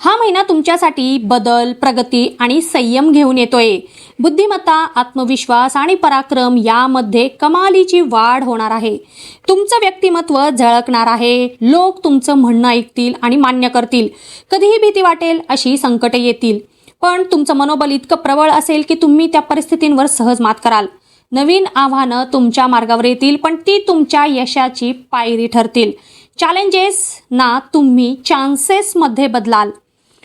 हा महिना तुमच्यासाठी बदल प्रगती आणि संयम घेऊन येतोय. बुद्धिमत्ता आत्मविश्वास आणि पराक्रम यामध्ये कमालीची वाढ होणार आहे. तुमचं व्यक्तिमत्व झळकणार आहे. लोक तुमचं म्हणणं ऐकतील आणि मान्य करतील. कधीही भीती वाटेल अशी संकटे येतील. पण तुमचं मनोबल इतकं प्रबळ असेल की तुम्ही त्या परिस्थितींवर सहज मात कराल. नवीन आव्हानं तुमच्या मार्गावर येतील पण ती तुमच्या यशाची पायरी ठरतील. चॅलेंजेस ना तुम्ही चान्सेसमध्ये बदलाल.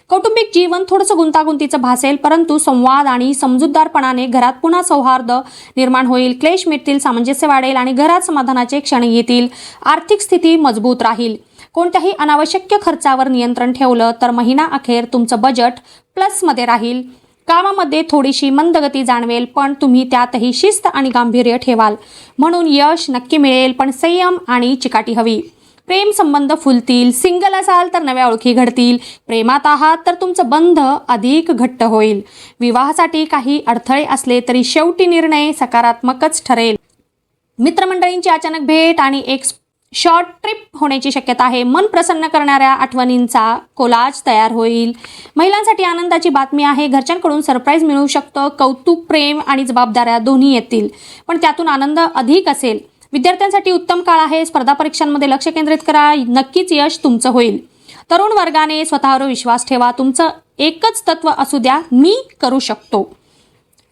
कौटुंबिक जीवन थोडंसं गुंतागुंतीचं भासेल परंतु संवाद आणि समजूतदारपणाने घरात पुन्हा सौहार्द निर्माण होईल. क्लेश मिटतील सामंजस्य वाढेल आणि घरात समाधानाचे क्षण येतील. आर्थिक स्थिती मजबूत राहील. कोणत्याही अनावश्यक खर्चावर नियंत्रण ठेवलं तर महिना अखेर तुमचं बजेट प्लसमध्ये राहील. कामामध्ये थोडीशी मंदगती जाणवेल पण तुम्ही त्यातही शिस्त आणि गांभीर्य ठेवाल. म्हणून यश नक्की मिळेल पण संयम आणि चिकाटी हवी. प्रेम संबंध फुलतील सिंगल असाल तर नव्या ओळखी घडतील प्रेमात आहात तर तुमचं बंध अधिक घट्ट होईल. विवाहासाठी काही अडथळे असले तरी शेवटी निर्णय सकारात्मकच ठरेल. मित्रमंडळींची अचानक भेट आणि एक शॉर्ट ट्रिप होण्याची शक्यता आहे. मन प्रसन्न करणाऱ्या आठवणींचा कोलाज तयार होईल. महिलांसाठी आनंदाची बातमी आहे. घरच्यांकडून सरप्राईज मिळू शकतं. कौतुक प्रेम आणि जबाबदाऱ्या दोन्ही येतील. पण त्यातून आनंद अधिक असेल. विद्यार्थ्यांसाठी उत्तम काळ आहे. स्पर्धा परीक्षांमध्ये लक्ष केंद्रित करा. नक्कीच यश तुमचं होईल. तरुण वर्गाने स्वतःवर विश्वास ठेवा. तुमचं एकच तत्व असू द्या. मी करू शकतो.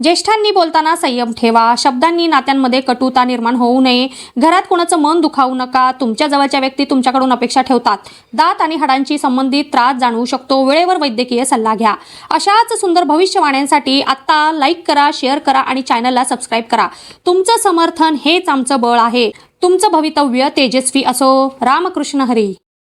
ज्येष्ठांनी बोलताना संयम ठेवा शब्दांनी नात्यांमध्ये कटुता निर्माण होऊ नये. घरात कोणाचं मन दुखावू नका तुमच्या जवळच्या व्यक्ती तुमच्याकडून अपेक्षा ठेवतात. दात आणि हाडांशी संबंधित त्रास जाणवू शकतो वेळेवर वैद्यकीय सल्ला घ्या. अशाच सुंदर भविष्यवाण्यांसाठी आत्ता लाईक करा शेअर करा आणि चॅनलला सबस्क्राईब करा. तुमचं समर्थन हेच आमचं बळ आहे. तुमचं भवितव्य तेजस्वी असो. रामकृष्ण हरी.